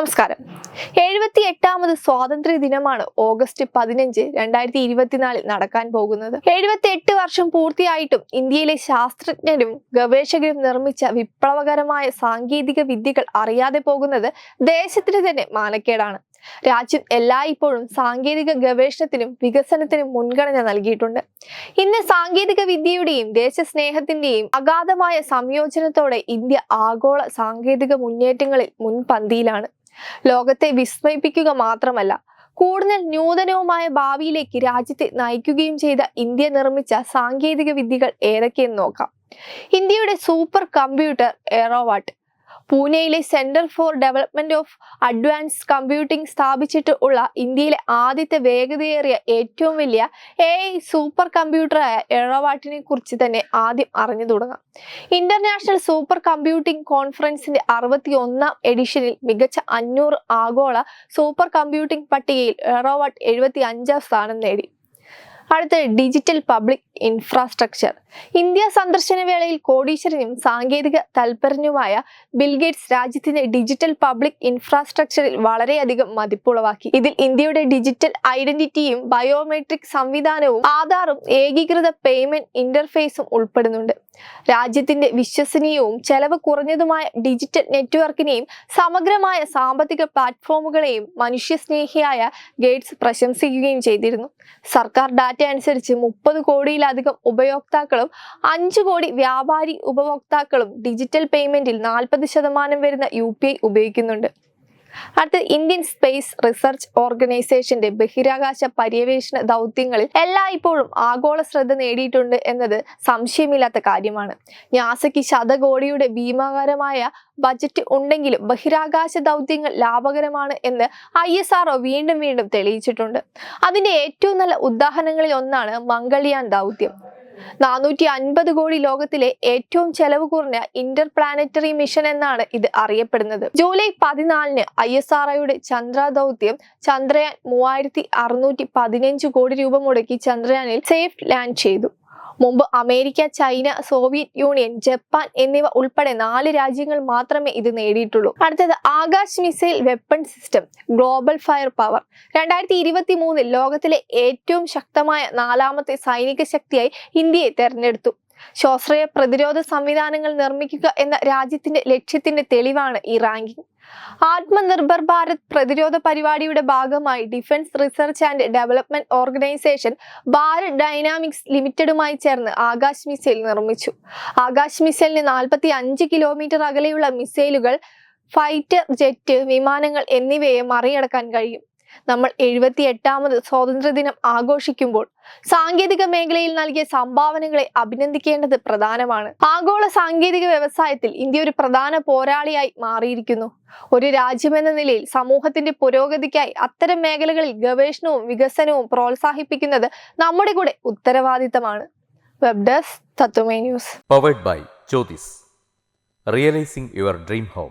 നമസ്കാരം. എഴുപത്തി എട്ടാമത് സ്വാതന്ത്ര്യ ദിനമാണ് ഓഗസ്റ്റ് പതിനഞ്ച് രണ്ടായിരത്തി ഇരുപത്തിനാലിൽ നടക്കാൻ പോകുന്നത്. എഴുപത്തി എട്ട് വർഷം പൂർത്തിയായിട്ടും ഇന്ത്യയിലെ ശാസ്ത്രജ്ഞരും ഗവേഷകരും നിർമ്മിച്ച വിപ്ലവകരമായ സാങ്കേതിക വിദ്യകൾ അറിയാതെ പോകുന്നത് ദേശത്തിന് തന്നെ മാനക്കേടാണ്. രാജ്യം എല്ലായ്പ്പോഴും സാങ്കേതിക ഗവേഷണത്തിനും വികസനത്തിനും മുൻഗണന നൽകിയിട്ടുണ്ട്. ഇന്ന് സാങ്കേതിക വിദ്യയുടെയും ദേശസ്നേഹത്തിന്റെയും അഗാധമായ സംയോജനത്തോടെ ഇന്ത്യ ആഗോള സാങ്കേതിക മുന്നേറ്റങ്ങളിൽ മുൻപന്തിയിലാണ്. ലോകത്തെ വിസ്മയിപ്പിക്കുക മാത്രമല്ല കൂടുതൽ നൂതനവുമായ ഭാവിയിലേക്ക് രാജ്യത്തെ നയിക്കുകയും ചെയ്ത ഇന്ത്യ നിർമ്മിച്ച സാങ്കേതിക വിദ്യകൾ ഏതൊക്കെയെന്ന് നോക്കാം. ഇന്ത്യയുടെ സൂപ്പർ കമ്പ്യൂട്ടർ എറോവാട്ട് പൂനെയിലെ centre for development of advance computing സ്ഥാപിച്ചിട്ട് ഉള്ള ഇന്ത്യയിലെ ആദ്യത്തെ വേഗതയേറിയ ഏറ്റവും വലിയ എ സൂപ്പർ കമ്പ്യൂട്ടറായ എഴവാട്ടിനെ കുറിച്ച് തന്നെ ആദ്യം അറിഞ്ഞു തുടങ്ങാം. ഇന്റർനാഷണൽ സൂപ്പർ കമ്പ്യൂട്ടിംഗ് കോൺഫറൻസിന്റെ അറുപത്തി ഒന്നാം എഡിഷനിൽ മികച്ച അഞ്ഞൂറ് ആഗോള സൂപ്പർ കമ്പ്യൂട്ടിംഗ് പട്ടികയിൽ എറോവാട്ട് എഴുപത്തി അഞ്ചാം സ്ഥാനം നേടി. അടുത്ത ഡിജിറ്റൽ പബ്ലിക് ഇൻഫ്രാസ്ട്രക്ചർ. ഇന്ത്യ സന്ദർശന വേളയിൽ കോടീശ്വരനും സാങ്കേതിക തൽപരനുമായ ബിൽഗേറ്റ്സ് രാജ്യത്തിന്റെ ഡിജിറ്റൽ പബ്ലിക് ഇൻഫ്രാസ്ട്രക്ചറിൽ വളരെയധികം മതിപ്പുളവാക്കി. ഇതിൽ ഇന്ത്യയുടെ ഡിജിറ്റൽ ഐഡന്റിറ്റിയും ബയോമെട്രിക് സംവിധാനവും ആധാറും ഏകീകൃത പേയ്മെന്റ് ഇന്റർഫേസും ഉൾപ്പെടുന്നുണ്ട്. രാജ്യത്തിന്റെ വിശ്വസനീയവും ചെലവ് കുറഞ്ഞതുമായ ഡിജിറ്റൽ നെറ്റ്വർക്കിനെയും സമഗ്രമായ സാമ്പത്തിക പ്ലാറ്റ്ഫോമുകളെയും മനുഷ്യസ്നേഹിയായ ഗേറ്റ്സ് പ്രശംസിക്കുകയും ചെയ്തിരുന്നു. സർക്കാർ ഡാറ്റ അനുസരിച്ച് മുപ്പത് കോടിയിലധികം ഉപയോക്താക്കളും അഞ്ചു കോടി വ്യാപാരി ഉപഭോക്താക്കളും ഡിജിറ്റൽ പേയ്മെന്റിൽ നാൽപ്പത് ശതമാനം വരുന്ന യു ഉപയോഗിക്കുന്നുണ്ട്. അടുത്ത ഇന്ത്യൻ സ്പേസ് റിസർച്ച് ഓർഗനൈസേഷന്റെ ബഹിരാകാശ പര്യവേഷണ ദൗത്യങ്ങളിൽ എല്ലാ ഇപ്പോഴും ആഗോള ശ്രദ്ധ നേടിയിട്ടുണ്ട് എന്നത് സംശയമില്ലാത്ത കാര്യമാണ്. നാസയ്ക്ക് ശതകോടിയുടെ ഭീമാകരമായ ബജറ്റ് ഉണ്ടെങ്കിലും ബഹിരാകാശ ദൗത്യങ്ങൾ ലാഭകരമാണ് എന്ന് ഐ എസ് ആർഒ വീണ്ടും വീണ്ടും തെളിയിച്ചിട്ടുണ്ട്. അതിന്റെ ഏറ്റവും നല്ല ഉദാഹരണങ്ങളിൽ ഒന്നാണ് മംഗൾയാൻ ദൗത്യം. നാനൂറ്റി അൻപത് കോടി ലോകത്തിലെ ഏറ്റവും ചെലവ് കുറഞ്ഞ ഇന്റർ പ്ലാനറ്ററി മിഷൻ എന്നാണ് ഇത് അറിയപ്പെടുന്നത്. ജൂലൈ പതിനാലിന് ഐ എസ് ആർ ഒയുടെ ചന്ദ്ര ദൗത്യം ചന്ദ്രയാൻ മൂവായിരത്തി അറുന്നൂറ്റി പതിനഞ്ച് കോടി രൂപ മുടക്കി ചന്ദ്രയാനിൽ സേഫ് ലാൻഡ് ചെയ്തു. മുമ്പ് America China Soviet Union Japan എന്നിവ ഉൾപ്പെടെ നാല് രാജ്യങ്ങൾ മാത്രമേ ഇത് നേടിയിട്ടുള്ളൂ. അടുത്തത് Akash missile weapon system global fire power. രണ്ടായിരത്തി ഇരുപത്തി മൂന്നിൽ ലോകത്തിലെ ഏറ്റവും ശക്തമായ നാലാമത്തെ സൈനിക ശക്തിയായി ഇന്ത്യയെ തെരഞ്ഞെടുത്തു. സ്വാശ്രയ പ്രതിരോധ സംവിധാനങ്ങൾ നിർമ്മിക്കുക എന്ന രാജ്യത്തിന്റെ ലക്ഷ്യത്തിന്റെ തെളിവാണ് ഈ റാങ്കിംഗ് ആത്മനിർഭർ ഭാരത് പ്രതിരോധ പരിപാടിയുടെ ഭാഗമായി defence research and development organisation Bharat dynamics ലിമിറ്റഡുമായി ചേർന്ന് ആകാശ് മിസൈൽ നിർമ്മിച്ചു. ആകാശ് മിസൈലിന് നാൽപ്പത്തി അഞ്ച് കിലോമീറ്റർ അകലെയുള്ള മിസൈലുകൾ ഫൈറ്റർ ജെറ്റ് വിമാനങ്ങൾ എന്നിവയെ മറികടക്കാൻ കഴിയും. നമ്മൾ എഴുപത്തി എട്ടാമത് സ്വാതന്ത്ര്യദിനം ആഘോഷിക്കുമ്പോൾ സാങ്കേതിക മേഖലയിൽ നൽകിയ സംഭാവനകളെ അഭിനന്ദിക്കേണ്ടത് പ്രധാനമാണ്. ആഗോള സാങ്കേതിക വ്യവസായത്തിൽ ഇന്ത്യ ഒരു പ്രധാന പോരാളിയായി മാറിയിരിക്കുന്നു. ഒരു രാജ്യമെന്ന നിലയിൽ സമൂഹത്തിന്റെ പുരോഗതിക്കായി അത്തരം മേഖലകളിൽ ഗവേഷണവും വികസനവും പ്രോത്സാഹിപ്പിക്കുന്നത് നമ്മുടെ കൂടെ ഉത്തരവാദിത്തമാണ്. Web desk news powered by Jyothis realising your dream home